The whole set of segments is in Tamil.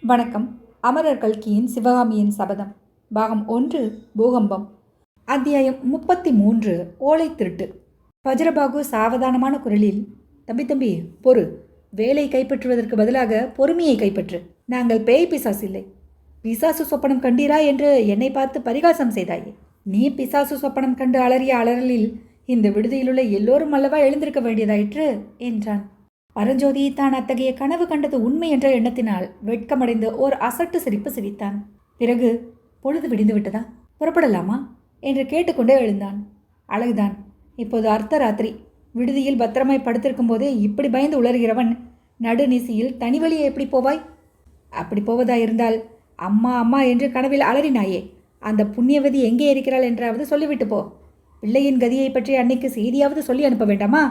வணக்கம். அமரர் கல்கியின் சிவகாமியின் சபதம். பாகம் ஒன்று பூகம்பம். அத்தியாயம் முப்பத்தி மூன்று ஓலை திருட்டு. வஜ்ரபாகு சாவதானமான குரலில் தம்பி தம்பி பொறு. வேலை கைப்பற்றுவதற்கு பதிலாக பொறுமையை கைப்பற்று. நாங்கள் பேய் பிசாசு இல்லை. பிசாசு சொப்பனம் கண்டீரா என்று என்னை பார்த்து பரிகாசம் செய்தாயே. நீ பிசாசு சொப்பனம் கண்டு அலறிய அலறலில் இந்த விடுதியிலுள்ள எல்லோரும் அல்லவா எழுந்திருக்க வேண்டியதாயிற்று? என்றான். பரஞ்சோதி தான் அத்தகைய கனவு கண்டது உண்மை என்ற எண்ணத்தினால் வெட்கமடைந்து ஓர் அசட்டு சிரிப்பு சிரித்தான். பிறகு பொழுது விடிந்து விட்டதா? புறப்படலாமா? என்று கேட்டுக்கொண்டே எழுந்தான். அழகுதான். இப்போது அர்த்தராத்திரி. விடுதியில் பத்திரமாய் படுத்திருக்கும் போதே இப்படி பயந்து உளறுகிறவன் நடுநிசியில் தனி வழியே எப்படி போவாய்? அப்படி போவதாயிருந்தால் அம்மா அம்மா என்று கனவில் அலறினாயே. அந்த புண்ணியவதி எங்கே இருக்கிறாள் என்றாவது சொல்லிவிட்டு போ. பிள்ளையின் கதியை பற்றி அன்னைக்கு செய்தியாவது சொல்லி அனுப்ப வேண்டாமா?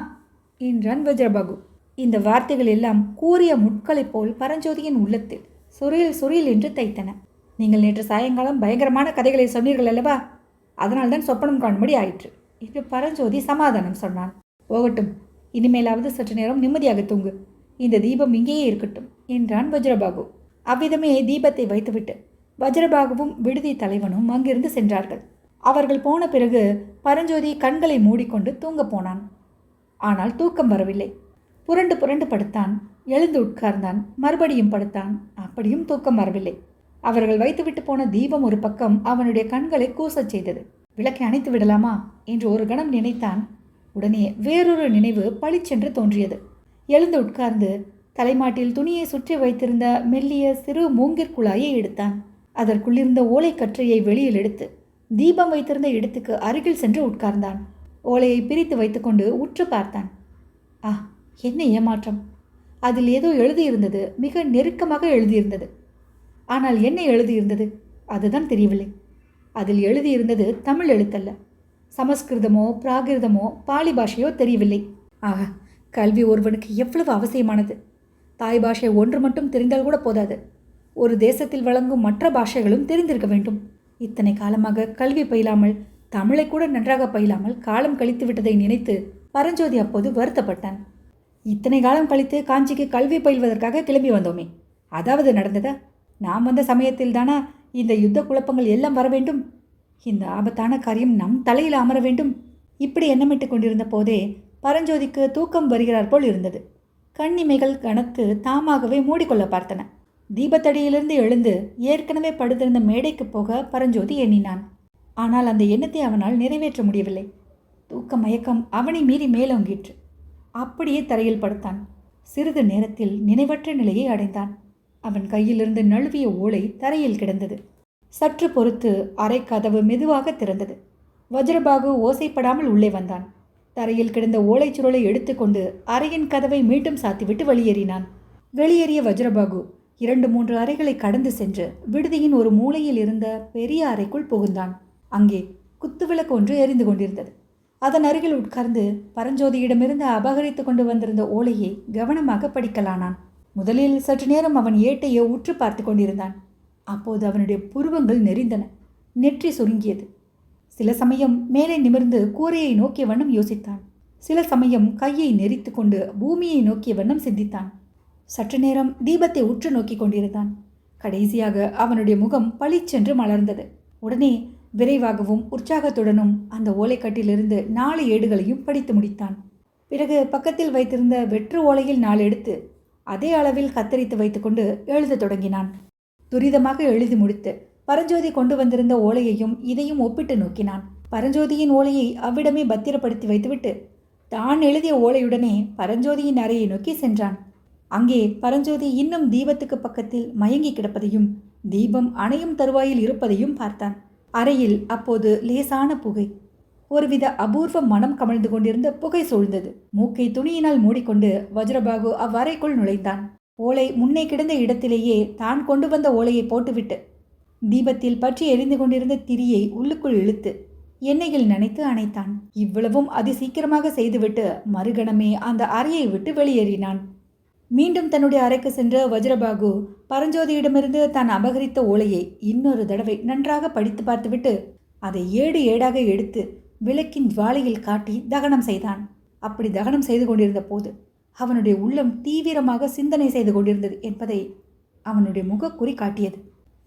என்றான் வஜ்ரபாகு. இந்த வார்த்தைகள் எல்லாம் கூறிய முட்களைப் போல் பரஞ்சோதியின் உள்ளத்தில் சுரியல் சுரியல் என்று தைத்தன. நீங்கள் நேற்று சாயங்காலம் பயங்கரமான கதைகளை சொன்னீர்கள் அல்லவா? அதனால்தான் சொப்பனம் காணும்படி ஆயிற்று என்று பரஞ்சோதி சமாதானம் சொன்னான். போகட்டும் இனிமேலாவது சற்று நேரம் நிம்மதியாக தூங்கு. இந்த தீபம் இங்கேயே இருக்கட்டும் என்றான் வஜ்ரபாகு. அவ்விதமே தீபத்தை வைத்துவிட்டு வஜ்ரபாகுவும் விடுதி தலைவனும் அங்கிருந்து சென்றார்கள். அவர்கள் போன பிறகு பரஞ்சோதி கண்களை மூடிக்கொண்டு தூங்கப் போனான். ஆனால் தூக்கம் வரவில்லை. புரண்டு புரண்டு படுத்தான். எழுந்து உட்கார்ந்தான். மறுபடியும் படுத்தான். அப்படியும் தூக்கம் வரவில்லை. அவர்கள் வைத்துவிட்டு போன தீபம் ஒரு பக்கம் அவனுடைய கண்களை கூசச் செய்தது. விளக்கை அணைத்து விடலாமா? என்று ஒரு கணம் நினைத்தான். உடனே வேறொரு நினைவு பளிச்சென்று தோன்றியது. எழுந்து உட்கார்ந்து தலைமாட்டில் துணியை சுற்றி வைத்திருந்த மெல்லிய சிறு மூங்கிற் குழாயை எடுத்தான். அதற்குள்ளிருந்த ஓலைக்கற்றையை வெளியில் எடுத்து தீபம் வைத்திருந்த இடத்துக்கு அருகில் சென்று உட்கார்ந்தான். ஓலையை பிரித்து வைத்துக்கொண்டு உற்று பார்த்தான். ஆ என்ன ஏமாற்றம்? அதில் ஏதோ எழுதியிருந்தது மிக நெருக்கமாக எழுதியிருந்தது. ஆனால் என்ன எழுதியிருந்தது? அதுதான் தெரியவில்லை. அதில் எழுதியிருந்தது தமிழ் எழுத்தல்ல. சமஸ்கிருதமோ பிராகிருதமோ பாலி பாஷையோ தெரியவில்லை. ஆக கல்வி ஒருவனுக்கு எவ்வளவு அவசியமானது? தாய் பாஷை ஒன்று மட்டும் தெரிந்தால் கூட போதாது. ஒரு தேசத்தில் வழங்கும் மற்ற பாஷைகளும் தெரிந்திருக்க வேண்டும். இத்தனை காலமாக கல்வி பயிலாமல் தமிழை கூட நன்றாக பயிலாமல் காலம் கழித்து விட்டதை நினைத்து பரஞ்சோதி அப்போது வருத்தப்பட்டான். இத்தனை காலம் கழித்து காஞ்சிக்கு கல்வி பயில்வதற்காக கிளம்பி வந்தோமே. அதாவது நடந்ததா? நாம் வந்த சமயத்தில் தானா இந்த யுத்த குழப்பங்கள் எல்லாம் வர வேண்டும்? இந்த ஆபத்தான காரியம் நம் தலையில் அமர வேண்டும். இப்படி எண்ணமிட்டு கொண்டிருந்த போதே பரஞ்சோதிக்கு தூக்கம் வருகிறார் போல் இருந்தது. கண்ணிமைகள் கணத்து தாமாகவே மூடிக்கொள்ள பார்த்தன. தீபத்தடியிலிருந்து எழுந்து ஏற்கனவே படுத்திருந்த மேடைக்கு போக பரஞ்சோதி எண்ணினான். ஆனால் அந்த எண்ணத்தை அவனால் நிறைவேற்ற முடியவில்லை. தூக்க மயக்கம் அவனை மீறி மேலோங்கிற்று. அப்படியே தரையில் படுத்தான். சிறிது நேரத்தில் நினைவற்ற நிலையை அடைந்தான். அவன் கையிலிருந்து நழுவிய ஓலை தரையில் கிடந்தது. சற்று பொறுத்து அறை கதவு மெதுவாக திறந்தது. வஜ்ரபாகு ஓசைப்படாமல் உள்ளே வந்தான். தரையில் கிடந்த ஓலைச்சுருளை எடுத்துக்கொண்டு அறையின் கதவை மீண்டும் சாத்திவிட்டு வெளியேறினான். வெளியேறிய வஜ்ரபாகு இரண்டு மூன்று அறைகளை கடந்து சென்று விடுதியின் ஒரு மூலையில் இருந்த பெரிய அறைக்குள் புகுந்தான். அங்கே குத்துவிளக்கு ஒன்று எரிந்து கொண்டிருந்தது. அதன் அருகில் உட்கார்ந்து பரஞ்சோதியிடமிருந்து அபகரித்து கொண்டு வந்திருந்த ஓலையை கவனமாக படிக்கலானான். முதலில் சற்று நேரம் அவன் ஏட்டையை உற்று பார்த்து கொண்டிருந்தான். அப்போது அவனுடைய புருவங்கள் நெறிந்தன நெற்றி சுருங்கியது. சில சமயம் மேலே நிமிர்ந்து கூரையை நோக்கிய வண்ணம் யோசித்தான். சில சமயம் கையை நெறித்து கொண்டு பூமியை நோக்கிய வண்ணம் சிந்தித்தான். சற்று நேரம் தீபத்தை உற்று நோக்கி கொண்டிருந்தான். கடைசியாக அவனுடைய முகம் பளிச்சென்று மலர்ந்தது. உடனே விரைவாகவும் உற்சாகத்துடனும் அந்த ஓலைக்கட்டிலிருந்து நாலு ஏடுகளையும் படித்து முடித்தான். பிறகு பக்கத்தில் வைத்திருந்த வெற்று ஓலையில் நாலு எடுத்து அதே அளவில் கத்தரித்து வைத்துக்கொண்டு எழுதத் தொடங்கினான். துரிதமாக எழுதி முடித்து பரஞ்சோதி கொண்டு வந்திருந்த ஓலையையும் இதையும் ஒப்பிட்டு நோக்கினான். பரஞ்சோதியின் ஓலையை அவ்விடமே பத்திரப்படுத்தி வைத்துவிட்டு தான் எழுதிய ஓலையுடனே பரஞ்சோதியின் அறையை நோக்கி சென்றான். அங்கே பரஞ்சோதி இன்னும் தீபத்துக்கு பக்கத்தில் மயங்கி கிடப்பதையும் தீபம் அணையும் தருவாயில் இருப்பதையும் பார்த்தான். அறையில் அப்போது லேசான புகை. ஒருவித அபூர்வ மனம் கமழ்ந்து கொண்டிருந்த புகை சூழ்ந்தது. மூக்கை துணியினால் மூடிக்கொண்டு வஜ்ரபாகு அவ்வறைக்குள் நுழைந்தான். ஓலை முன்னே கிடந்த இடத்திலேயே தான் கொண்டு வந்த ஓலையை போட்டுவிட்டு தீபத்தில் பற்றி எரிந்து கொண்டிருந்த திரியை உள்ளுக்குள் இழுத்து எண்ணெயில் நனைத்து அணைத்தான். இவ்வளவும் அதி சீக்கிரமாக செய்துவிட்டு மறுகணமே அந்த அறையை விட்டு வெளியேறினான். மீண்டும் தன்னுடைய அறைக்கு சென்ற வஜ்ரபாகு பரஞ்சோதியிடமிருந்து தான் அபகரித்த ஓலையை இன்னொரு தடவை நன்றாக படித்து பார்த்துவிட்டு அதை ஏடு ஏடாக எடுத்து விளக்கின் ஜுவாலையில் காட்டி தகனம் செய்தான். அப்படி தகனம் செய்து கொண்டிருந்த போது அவனுடைய உள்ளம் தீவிரமாக சிந்தனை செய்து கொண்டிருந்தது என்பதை அவனுடைய முகக்குறி காட்டியது.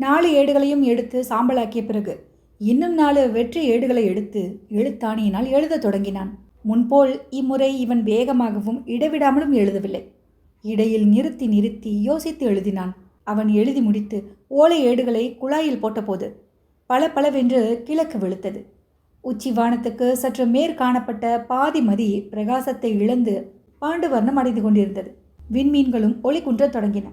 நாலு ஏடுகளையும் எடுத்து சாம்பலாக்கிய பிறகு இன்னும் நாலு வெற்றி ஏடுகளை எடுத்து எழுத்தாணியினால் எழுதத் தொடங்கினான். முன்போல் இம்முறை இவன் வேகமாகவும் இடைவிடாமலும் எழுதவில்லை. இடையில் நிறுத்தி நிறுத்தி யோசித்து எழுதினான். அவன் எழுதி முடித்து ஓலை ஏடுகளை குழாயில் போட்டபோது பளபளவென்று கிழக்கு வெளுத்தது. உச்சி வானத்துக்கு சற்று மேற் காணப்பட்ட பாதி மதி பிரகாசத்தை இழந்து பாண்டு வர்ணம் அடைந்து கொண்டிருந்தது. விண்மீன்களும் ஒளி குன்றத் தொடங்கின.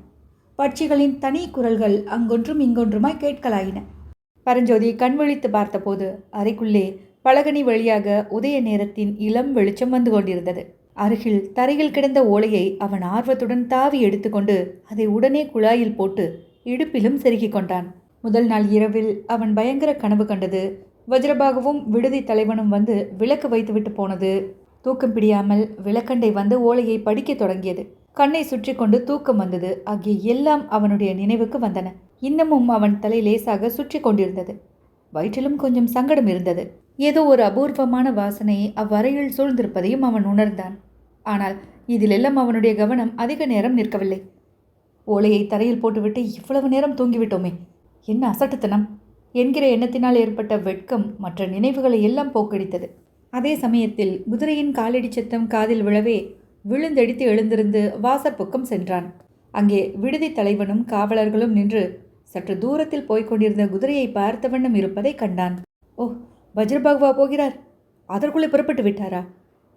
பட்சிகளின் தனி குரல்கள் அங்கொன்றும் இங்கொன்றுமாய் கேட்கலாயின. பரஞ்சோதி கண்வழித்து பார்த்தபோது அறைக்குள்ளே பலகனி வழியாக உதய நேரத்தின் இளம் வெளிச்சம் வந்து கொண்டிருந்தது. அருகில் தரையில் கிடந்த ஓலையை அவன் ஆர்வத்துடன் தாவி எடுத்துக்கொண்டு அதை உடனே குழாயில் போட்டு இடுப்பிலும் செருகிக் கொண்டான். முதல் நாள் இரவில் அவன் பயங்கர கனவு கண்டது. வஜ்ரபாகுவும் விடுதி தலைவனும் வந்து விளக்கு வைத்துவிட்டு போனது. தூக்கம் பிடியாமல் விளக்கண்டை வந்து ஓலையை படிக்கத் தொடங்கியது. கண்ணை சுற்றி கொண்டு தூக்கம் வந்தது. ஆகிய எல்லாம் அவனுடைய நினைவுக்கு வந்தன. இன்னமும் அவன் தலை லேசாக சுற்றி கொண்டிருந்தது. வயிற்றிலும் கொஞ்சம் சங்கடம் இருந்தது. ஏதோ ஒரு அபூர்வமான வாசனை அவ்வறையில் சூழ்ந்திருப்பதையும் அவன் உணர்ந்தான். ஆனால் இதிலெல்லாம் அவனுடைய கவனம் அதிக நேரம் நிற்கவில்லை. ஓலையை தரையில் போட்டுவிட்டு இவ்வளவு நேரம் தூங்கிவிட்டோமே என்ன அசட்டுத்தனம்? என்கிற எண்ணத்தினால் ஏற்பட்ட வெட்கம் மற்ற நினைவுகளை எல்லாம் போக்கடித்தது. அதே சமயத்தில் குதிரையின் காலடி சத்தம் காதில் விழவே விழுந்தடித்து எழுந்திருந்து வாசற்பக்கம் சென்றான். அங்கே விடுதி தலைவனும் காவலர்களும் நின்று சற்று தூரத்தில் போய்க் கொண்டிருந்த குதிரையை பார்த்த வண்ணம் இருப்பதை கண்டான். ஓ வஜ்ரபாகுவா போகிறார். அதற்குள்ளே புறப்பட்டு விட்டாரா?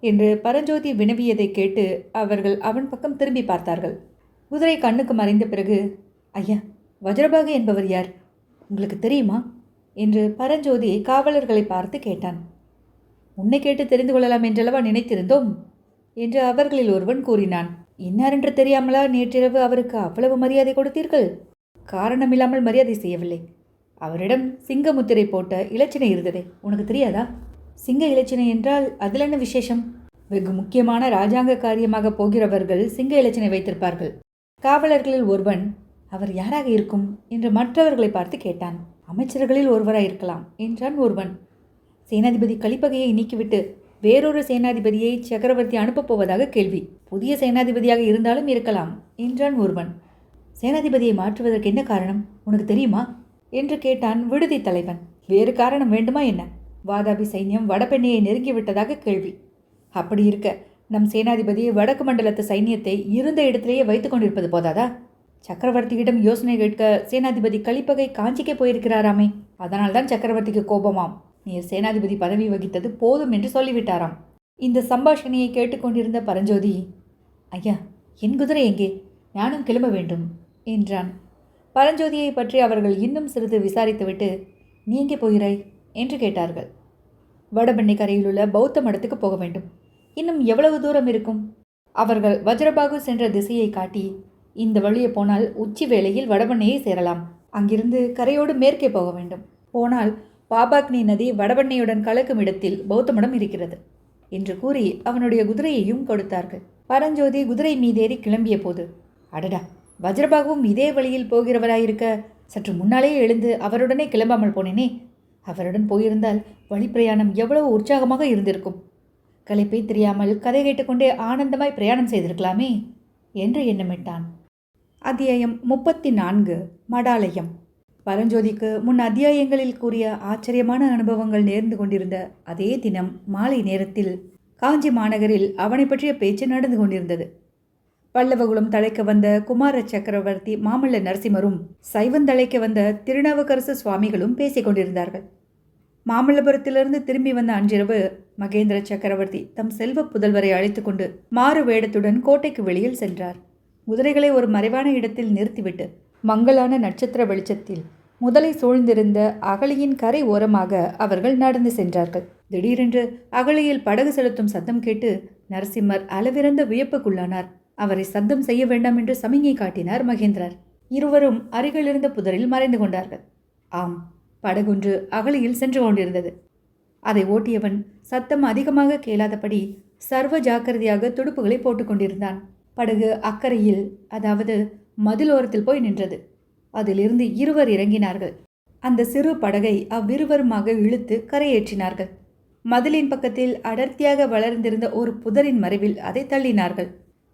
என்று பரஞ்சோதி வினவியதை கேட்டு அவர்கள் அவன் பக்கம் திரும்பி பார்த்தார்கள். குதிரை கண்ணுக்கு மறைந்த பிறகு ஐயா வஜ்ரபாகு என்பவர் யார்? உங்களுக்கு தெரியுமா? என்று பரஞ்சோதி காவலர்களை பார்த்து கேட்டான். உன்னை கேட்டு தெரிந்து கொள்ளலாம் என்றளவா நினைத்திருந்தோம்? என்று அவர்களில் ஒருவன் கூறினான். இன்னாரென்று தெரியாமலா நேற்றிரவு அவருக்கு அவ்வளவு மரியாதை கொடுத்தீர்கள்? காரணமில்லாமல் மரியாதை செய்யவில்லை. அவரிடம் சிங்க முத்திரை போட்ட இலச்சினை இருந்ததே. உனக்கு தெரியாதா? சிங்க இலச்சினை என்றால் அதில் என்ன விசேஷம்? வெகு முக்கியமான ராஜாங்க காரியமாக போகிறவர்கள் சிங்க இலச்சினை வைத்திருப்பார்கள். காவலர்களில் ஒருவன் அவர் யாராக இருக்கும்? என்று மற்றவர்களை பார்த்து கேட்டான். அமைச்சர்களில் ஒருவராக இருக்கலாம் என்றான் ஒருவன். சேனாதிபதி கலிப்பகையை நீக்கிவிட்டு வேறொரு சேனாதிபதியை சக்கரவர்த்தி அனுப்பப் போவதாக கேள்வி. புதிய சேனாதிபதியாக இருந்தாலும் இருக்கலாம் என்றான் ஒருவன். சேனாதிபதியை மாற்றுவதற்கு என்ன காரணம்? உனக்கு தெரியுமா? என்று கேட்டான் விடுதி தலைவன். வேறு காரணம் வேண்டுமா என்ன? வாதாபி சைன்யம் வடபெண்ணையை நெருங்கிவிட்டதாக கேள்வி. அப்படி இருக்க. நம் சேனாதிபதி வடக்கு மண்டலத்து சைன்யத்தை இருந்த இடத்திலேயே வைத்துக் கொண்டிருப்பது போதாதா? சக்கரவர்த்தியிடம் யோசனை கேட்க சேனாதிபதி கலிப்பகை காஞ்சிக்கே போயிருக்கிறாராமே. அதனால்தான் சக்கரவர்த்திக்கு கோபமாம். நீர் சேனாதிபதி பதவி வகித்தது போதும் என்று சொல்லிவிட்டாராம். இந்த சம்பாஷணையை கேட்டுக்கொண்டிருந்த பரஞ்சோதி ஐயா என் குதிரை எங்கே? நானும் கிளம்ப வேண்டும் என்றான். பரஞ்சோதியை பற்றி அவர்கள் இன்னும் சிறிது விசாரித்துவிட்டு நீ எங்கே போகிறாய் என்று கேட்டார்கள். வடபன்னை கரையில் உள்ள பௌத்த மடத்துக்கு போக வேண்டும். இன்னும் எவ்வளவு தூரம் இருக்கும்? அவர்கள் வஜ்ரபாகு சென்ற திசையை காட்டி இந்த வழியே போனால் உச்சி வேளையில் வடபெண்ணையை சேரலாம். அங்கிருந்து கரையோடு மேற்கே போக வேண்டும். போனால் பாபாக்னி நதி வடபெண்ணையுடன் கலக்கும் இடத்தில் பௌத்த மடம் இருக்கிறது என்று கூறி அவனுடைய குதிரையையும் கொடுத்தார்கள். பரஞ்சோதி குதிரை மீதேறி கிளம்பிய போது அடடா! வஜ்ரபாகுவும் இதே வழியில் போகிறவராயிருக்க சற்று முன்னாலேயே எழுந்து அவருடனே கிளம்பாமல் போனேனே. அவருடன் போயிருந்தால் வழிப்பிரயாணம் எவ்வளவு உற்சாகமாக இருந்திருக்கும். களைப்பை தெரியாமல் கதை கேட்டுக்கொண்டே ஆனந்தமாய் பிரயாணம் செய்திருக்கலாமே என்று எண்ணமிட்டான். அத்தியாயம் முப்பத்தி நான்கு மடாலயம். பரஞ்சோதிக்கு முன் அத்தியாயங்களில் கூறிய ஆச்சரியமான அனுபவங்கள் நேர்ந்து கொண்டிருந்த அதே தினம் மாலை நேரத்தில் காஞ்சி மாநகரில் அவனை பற்றிய பேச்சு நடந்து கொண்டிருந்தது. பல்லவகுலம் தழைக்க வந்த குமார சக்கரவர்த்தி மாமல்ல நரசிம்மரும் சைவந்தழைக்க வந்த திருநாவுக்கரசு சுவாமிகளும் பேசிக் கொண்டிருந்தார்கள். மாமல்லபுரத்திலிருந்து திரும்பி வந்த அன்றிரவு மகேந்திர சக்கரவர்த்தி தம் செல்வ புதல்வரை அழைத்து கொண்டு மாறு வேடத்துடன் கோட்டைக்கு வெளியில் சென்றார். குதிரைகளை ஒரு மறைவான இடத்தில் நிறுத்திவிட்டு மங்களான நட்சத்திர வெளிச்சத்தில் முதலை சூழ்ந்திருந்த அகழியின் கரை ஓரமாக அவர்கள் நடந்து சென்றார்கள். திடீரென்று அகழியில் படகு செலுத்தும் சத்தம் கேட்டு நரசிம்மர் அளவிறந்த வியப்புக்குள்ளானார். அவரை சத்தம் செய்ய வேண்டாம் என்று சமிங்கை காட்டினார் மகேந்திரர். இருவரும் அருகிலிருந்த புதரில் மறைந்து கொண்டார்கள். ஆம் படகொன்று அகழியில் சென்று கொண்டிருந்தது. அதை ஓட்டியவன் சத்தம் அதிகமாக கேளாதபடி சர்வ ஜாக்கிரதையாக துடுப்புகளை போட்டுக்கொண்டிருந்தான் படகு அக்கறையில் அதாவது மதிலோரத்தில் போய் நின்றது. அதிலிருந்து இருவர் இறங்கினார்கள். அந்த சிறு படகை அவ்விருவருமாக இழுத்து கரையேற்றினார்கள். மதிலின் பக்கத்தில் அடர்த்தியாக வளர்ந்திருந்த ஒரு புதரின் மறைவில் அதை தள்ளினார்கள்.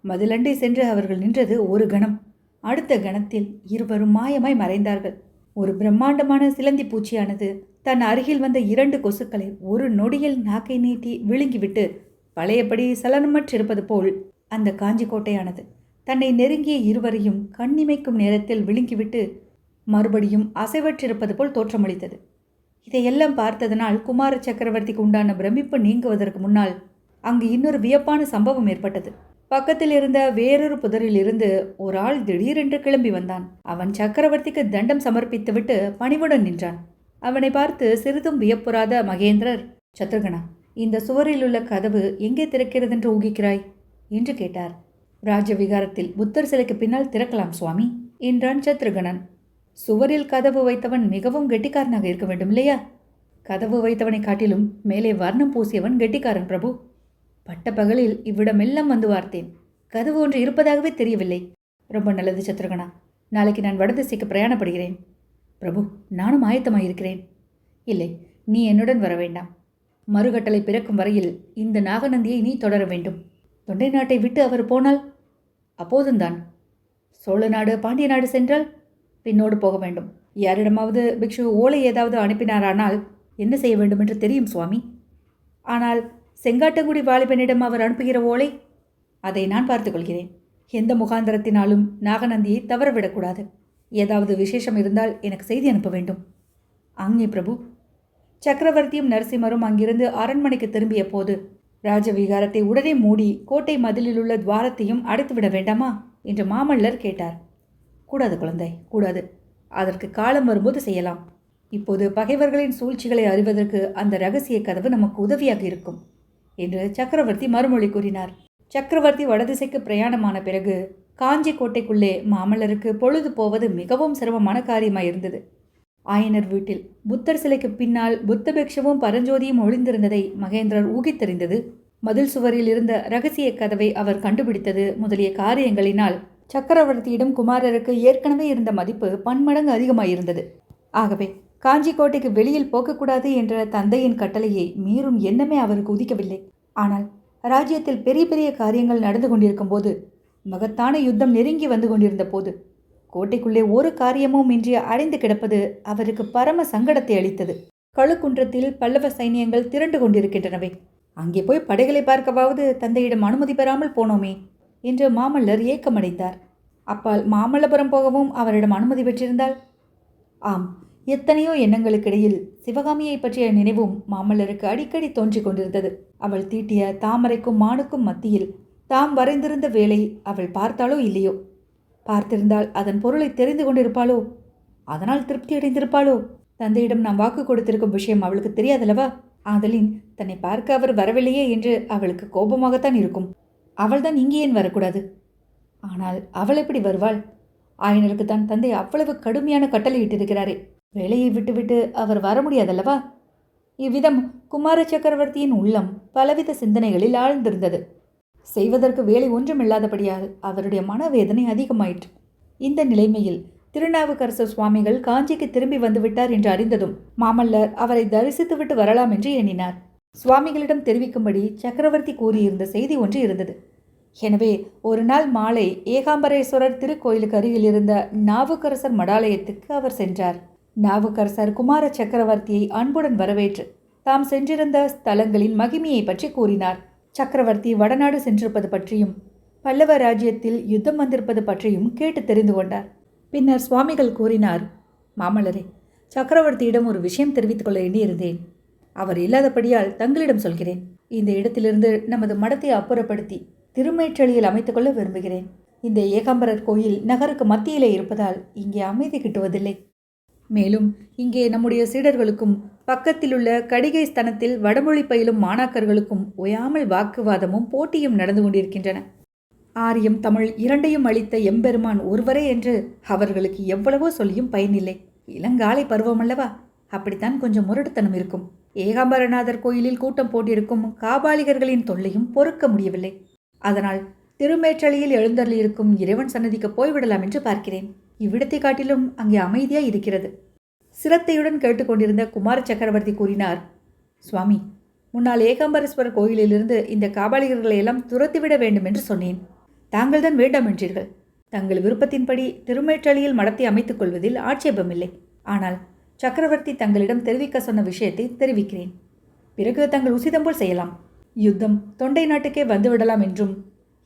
மதிலண்டை சென்று அவர்கள் நின்றது ஒரு கணம். அடுத்த கணத்தில் இருவரும் மாயமாய் மறைந்தார்கள். ஒரு பிரம்மாண்டமான சிலந்தி பூச்சியானது தன் அருகில் வந்த இரண்டு கொசுக்களை ஒரு நொடியில் நாக்கை நீட்டி விழுங்கிவிட்டு பழையபடி சலனமற்றிருப்பது போல் அந்த காஞ்சி கோட்டையானது தன்னை நெருங்கிய இருவரையும் கண்ணிமைக்கும் நேரத்தில் விழுங்கிவிட்டு மறுபடியும் அசைவற்றிருப்பது போல் தோற்றமளித்தது. இதையெல்லாம் பார்த்ததனால் குமார சக்கரவர்த்திக்கு உண்டான பிரமிப்பு நீங்குவதற்கு முன்னால் அங்கு இன்னொரு வியப்பான சம்பவம் ஏற்பட்டது. பக்கத்தில் இருந்த வேறொரு புதரில் இருந்து ஒரு ஆள் திடீரென்று கிளம்பி வந்தான். அவன் சக்கரவர்த்திக்கு தண்டம் சமர்ப்பித்துவிட்டு பணிவுடன் நின்றான். அவனை பார்த்து சிறிதும் வியப்புறாத மகேந்திரர் சத்ருகணா இந்த சுவரில் உள்ள கதவு எங்கே திறக்கிறது என்று ஊகிக்கிறாய்? என்று கேட்டார். ராஜவிகாரத்தில் புத்தர் சிலைக்கு பின்னால் திறக்கலாம் சுவாமி என்றான் சத்ருகணன். சுவரில் கதவு வைத்தவன் மிகவும் கெட்டிக்காரனாக இருக்க வேண்டும் இல்லையா? கதவு வைத்தவனை காட்டிலும் மேலே வர்ணம் பூசியவன் கெட்டிக்காரன் பிரபு பட்ட பகலில் இவ்விடமெல்லாம் வந்து வார்த்தேன். கதவு ஒன்று இருப்பதாகவே தெரியவில்லை. ரொம்ப நல்லது சத்ருகனா. நாளைக்கு நான் வடதிசைக்கு பிரயாணப்படுகிறேன். பிரபு நானும் ஆயத்தமாயிருக்கிறேன் இல்லை நீ என்னுடன் வர வேண்டாம். மறுகட்டளை பிறக்கும் வரையில் இந்த நாகநந்தியை நீ தொடர வேண்டும். தொண்டை நாட்டை விட்டு அவர் போனால்? அப்போதும்தான். சோழ நாடு பாண்டிய நாடு சென்றால் பின்னோடு போக வேண்டும். யாரிடமாவது பிக்ஷு ஓலை ஏதாவது அனுப்பினாரானால் என்ன செய்ய வேண்டும் என்று தெரியும் சுவாமி. ஆனால் செங்காட்டங்குடி வாலிபனிடம் அவர் அனுப்புகிற ஓலை அதை நான் பார்த்துக்கொள்கிறேன். எந்த முகாந்திரத்தினாலும் நாகநந்தியை தவறவிடக்கூடாது. ஏதாவது விசேஷம் இருந்தால் எனக்கு செய்தி அனுப்ப வேண்டும். அங்கே பிரபு சக்கரவர்த்தியும் நரசிம்மரும் அங்கிருந்து அரண்மனைக்கு திரும்பிய போது ராஜவிகாரத்தை உடனே மூடி கோட்டை மதிலில் உள்ள துவாரத்தையும் அடைத்துவிட வேண்டாமா? என்று மாமல்லர் கேட்டார். கூடாது குழந்தை கூடாது. அதற்கு காலம் வரும்போது செய்யலாம். இப்போது பகைவர்களின் சூழ்ச்சிகளை அறிவதற்கு அந்த ரகசிய கதவு நமக்கு உதவியாக இருக்கும். என்று சக்கரவர்த்தி மறுமொழி கூறினார். சக்கரவர்த்தி வடதிசைக்கு பிரயாணமான பிறகு காஞ்சி கோட்டைக்குள்ளே மாமல்லருக்கு பொழுது போவது மிகவும் சிரமமான காரியமாயிருந்தது. ஆயனர் வீட்டில் புத்தர் சிலைக்கு பின்னால் புத்தபிக்ஷவும் பரஞ்சோதியும் ஒளிந்திருந்ததை மகேந்திரர் ஊகித்தறிந்தது. மதில் சுவரில் இருந்த ரகசிய கதவை அவர் கண்டுபிடித்தது முதலிய காரியங்களினால் சக்கரவர்த்தியிடம் குமாரருக்கு ஏற்கனவே இருந்த மதிப்பு பன்மடங்கு அதிகமாயிருந்தது. ஆகவே காஞ்சி கோட்டைக்கு வெளியில் போகக்கூடாது என்ற தந்தையின் கட்டளையை மீறும் எண்ணமே அவருக்கு உதிக்கவில்லை. ஆனால் ராஜ்யத்தில் பெரிய பெரிய காரியங்கள் நடந்து கொண்டிருக்கும் போது மகத்தான யுத்தம் நெருங்கி வந்து கொண்டிருந்த போது கோட்டைக்குள்ளே ஒரு காரியமும் இன்றி அடைந்து கிடப்பது அவருக்கு பரம சங்கடத்தை அளித்தது. கழுக்குன்றத்தில் பல்லவ சைனியங்கள் திரண்டு கொண்டிருக்கின்றனவே. அங்கே போய் படைகளை பார்க்கவாவது தந்தையிடம் அனுமதி பெறாமல் போனோமே என்று மாமல்லர் ஏக்கமடைந்தார். அப்பால் மாமல்லபுரம் போகவும் அவரிடம் அனுமதி பெற்றிருந்தால் ஆம் எத்தனையோ எண்ணங்களுக்கிடையில் சிவகாமியை பற்றிய நினைவும் மாமல்லருக்கு அடிக்கடி தோன்றிக் கொண்டிருந்தது. அவள் தீட்டிய தாமரைக்கும் மானுக்கும் மத்தியில் தாம் வரைந்திருந்த வேலை அவள் பார்த்தாலோ இல்லையோ? பார்த்திருந்தால் அதன் பொருளை தெரிந்து கொண்டிருப்பாளோ? அதனால் திருப்தி அடைந்திருப்பாளோ? தந்தையிடம் நாம் வாக்கு கொடுத்திருக்கும் விஷயம் அவளுக்கு தெரியாதல்லவா? ஆதலின் தன்னை பார்க்க அவர் வரவில்லையே என்று அவளுக்கு கோபமாகத்தான் இருக்கும். அவள்தான் இங்கே ஏன் வரக்கூடாது? ஆனால் அவள் எப்படி வருவாள்? ஆயனருக்கு தான் தந்தை அவ்வளவு கடுமையான கட்டளையிட்டிருக்கிறாரே. வேலையை விட்டுவிட்டு அவர் வர முடியாதல்லவா? இவ்விதம் குமார சக்கரவர்த்தியின் உள்ளம் பலவித சிந்தனைகளில் ஆழ்ந்திருந்தது. செய்வதற்கு வேலை ஒன்றுமில்லாதபடியால் அவருடைய மனவேதனை அதிகமாயிற்று. இந்த நிலைமையில் திருநாவுக்கரசர் சுவாமிகள் காஞ்சிக்கு திரும்பி வந்துவிட்டார் என்று அறிந்ததும் மாமல்லர் அவரை தரிசித்துவிட்டு வரலாம் என்று எண்ணினார். சுவாமிகளிடம் தெரிவிக்கும்படி சக்கரவர்த்தி கூறியிருந்த செய்தி ஒன்று இருந்தது. எனவே ஒரு நாள் மாலை ஏகாம்பரேஸ்வரர் திருக்கோயிலுக்கு அருகில் இருந்த நாவுக்கரசர் மடாலயத்துக்கு அவர் சென்றார். நாவுக்கரசர் குமார சக்கரவர்த்தியை அன்புடன் வரவேற்று தாம் சென்றிருந்த ஸ்தலங்களின் மகிமையை பற்றி கூறினார். சக்கரவர்த்தி வடநாடு சென்றிருப்பது பற்றியும் பல்லவ ராஜ்யத்தில் யுத்தம் வந்திருப்பது பற்றியும் கேட்டு தெரிந்து கொண்டார். பின்னர் சுவாமிகள் கூறினார் மாமல்லரே சக்கரவர்த்தியிடம் ஒரு விஷயம் தெரிவித்துக் கொள்ள எண்ணியிருந்தேன். அவர் இல்லாதபடியால் தங்களிடம் சொல்கிறேன். இந்த இடத்திலிருந்து நமது மடத்தை அப்புறப்படுத்தி திருமேற்றளியில் அமைத்துக்கொள்ள விரும்புகிறேன். இந்த ஏகாம்பரர் கோயில் நகருக்கு மத்தியிலே இருப்பதால் இங்கே அமைதி கிட்டுவதில்லை. மேலும் இங்கே நம்முடைய சீடர்களுக்கும் பக்கத்திலுள்ள கடிகை ஸ்தனத்தில் வடமொழி பயிலும் மாணாக்கர்களுக்கும் ஓயாமல் வாக்குவாதமும் போட்டியும் நடந்து கொண்டிருக்கின்றன. ஆரியம் தமிழ் இரண்டையும் அளித்த எம்பெருமான் ஒருவரே என்று அவர்களுக்கு எவ்வளவோ சொல்லியும் பயனில்லை. இளங்காலை பருவமல்லவா அப்படித்தான் கொஞ்சம் முரட்டுத்தனம் இருக்கும். ஏகாம்பரநாதர் கோயிலில் கூட்டம் போட்டிருக்கும் காபாலிகர்களின் தொல்லையும் பொறுக்க முடியவில்லை. அதனால் திருமேற்றளியில் எழுந்தருளியிருக்கும் இறைவன் சன்னதிக்கு போய்விடலாம் என்று பார்க்கிறேன். இவ்விடத்தை காட்டிலும் அங்கே அமைதியாய் இருக்கிறது. சிரத்தையுடன் கேட்டுக்கொண்டிருந்த குமார சக்கரவர்த்தி கூறினார் சுவாமி முன்னால் ஏகாம்பரேஸ்வரர் கோயிலிலிருந்து இந்த காபாலிகர்களை எல்லாம் துரத்திவிட வேண்டும் என்று சொன்னேன். தாங்கள்தான் வேண்டாம் என்றீர்கள். தங்கள் விருப்பத்தின்படி திருமேற்றளியில் மடத்தை அமைத்துக் கொள்வதில் ஆட்சேபமில்லை. ஆனால் சக்கரவர்த்தி தங்களிடம் தெரிவிக்க சொன்ன விஷயத்தை தெரிவிக்கிறேன். பிறகு தங்கள் உசிதம் போல் செய்யலாம். யுத்தம் தொண்டை நாட்டுக்கே வந்துவிடலாம் என்றும்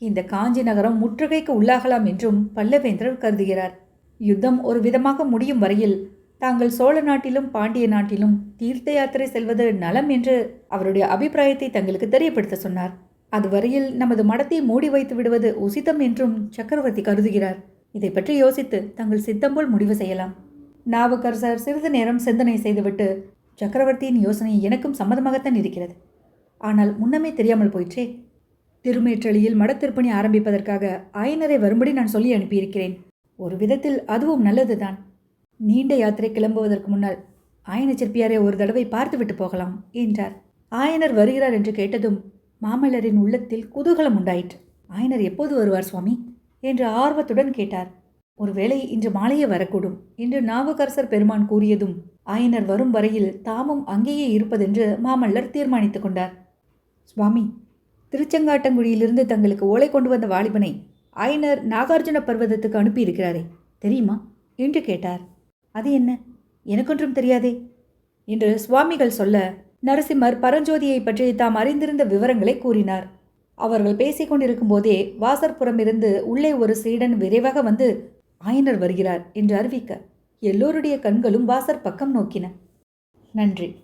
இந்த காஞ்சி நகரம் முற்றுகைக்கு உள்ளாகலாம் என்றும் பல்லவேந்திரர் கருதுகிறார். யுத்தம் ஒரு விதமாக முடியும் வரையில் தாங்கள் சோழ நாட்டிலும் பாண்டிய நாட்டிலும் தீர்த்த யாத்திரை செல்வது நலம் என்று அவருடைய அபிப்பிராயத்தை தங்களுக்கு தெரியப்படுத்த சொன்னார். அதுவரையில் நமது மடத்தை மூடி வைத்து விடுவது உசிதம் என்றும் சக்கரவர்த்தி கருதுகிறார். இதை பற்றி யோசித்து தங்கள் சித்தம் போல் முடிவு செய்யலாம். நாவுக்கரசர் சிறிது நேரம் சிந்தனை செய்துவிட்டு சக்கரவர்த்தியின் யோசனை எனக்கும் சம்மதமாகத்தான் இருக்கிறது. ஆனால் முன்னமே தெரியாமல் போயிற்றே. திருமேற்றளியில் மடத்திருப்பணி ஆரம்பிப்பதற்காக ஆயனரை வரும்படி நான் சொல்லி அனுப்பியிருக்கிறேன். ஒரு விதத்தில் அதுவும் நல்லதுதான். நீண்ட யாத்திரை கிளம்புவதற்கு முன்னால் ஆயன சிற்பியாரை ஒரு தடவை பார்த்துவிட்டு போகலாம் என்றார். ஆயனர் வருகிறார் என்று கேட்டதும் மாமல்லரின் உள்ளத்தில் குதூகலம் உண்டாயிற்று. ஆயனர் எப்போது வருவார் சுவாமி? என்று ஆர்வத்துடன் கேட்டார். ஒருவேளை இன்று மாலையே வரக்கூடும் என்று நாவுக்கரசர் பெருமான் கூறியதும் ஆயனர் வரும் வரையில் தாமும் அங்கேயே இருப்பதென்று மாமல்லர் தீர்மானித்துக் கொண்டார். சுவாமி திருச்செங்காட்டங்குடியிலிருந்து தங்களுக்கு ஓலை கொண்டு வந்த வாலிபனை ஆயனர் நாகார்ஜுன பர்வதத்துக்கு அனுப்பியிருக்கிறாரே தெரியுமா? என்று கேட்டார். அது என்ன? எனக்கொன்றும் தெரியாதே என்று சுவாமிகள் சொல்ல நரசிம்மர் பரஞ்சோதியை பற்றி தாம் அறிந்திருந்த விவரங்களை கூறினார். அவர்கள் பேசிக் கொண்டிருக்கும் போதே வாசற்புறமிருந்து உள்ளே ஒரு சீடன் விரைவாக வந்து ஆயனர் வருகிறார் என்று அறிவிக்க எல்லோருடைய கண்களும் வாசற் பக்கம் நோக்கின. நன்றி.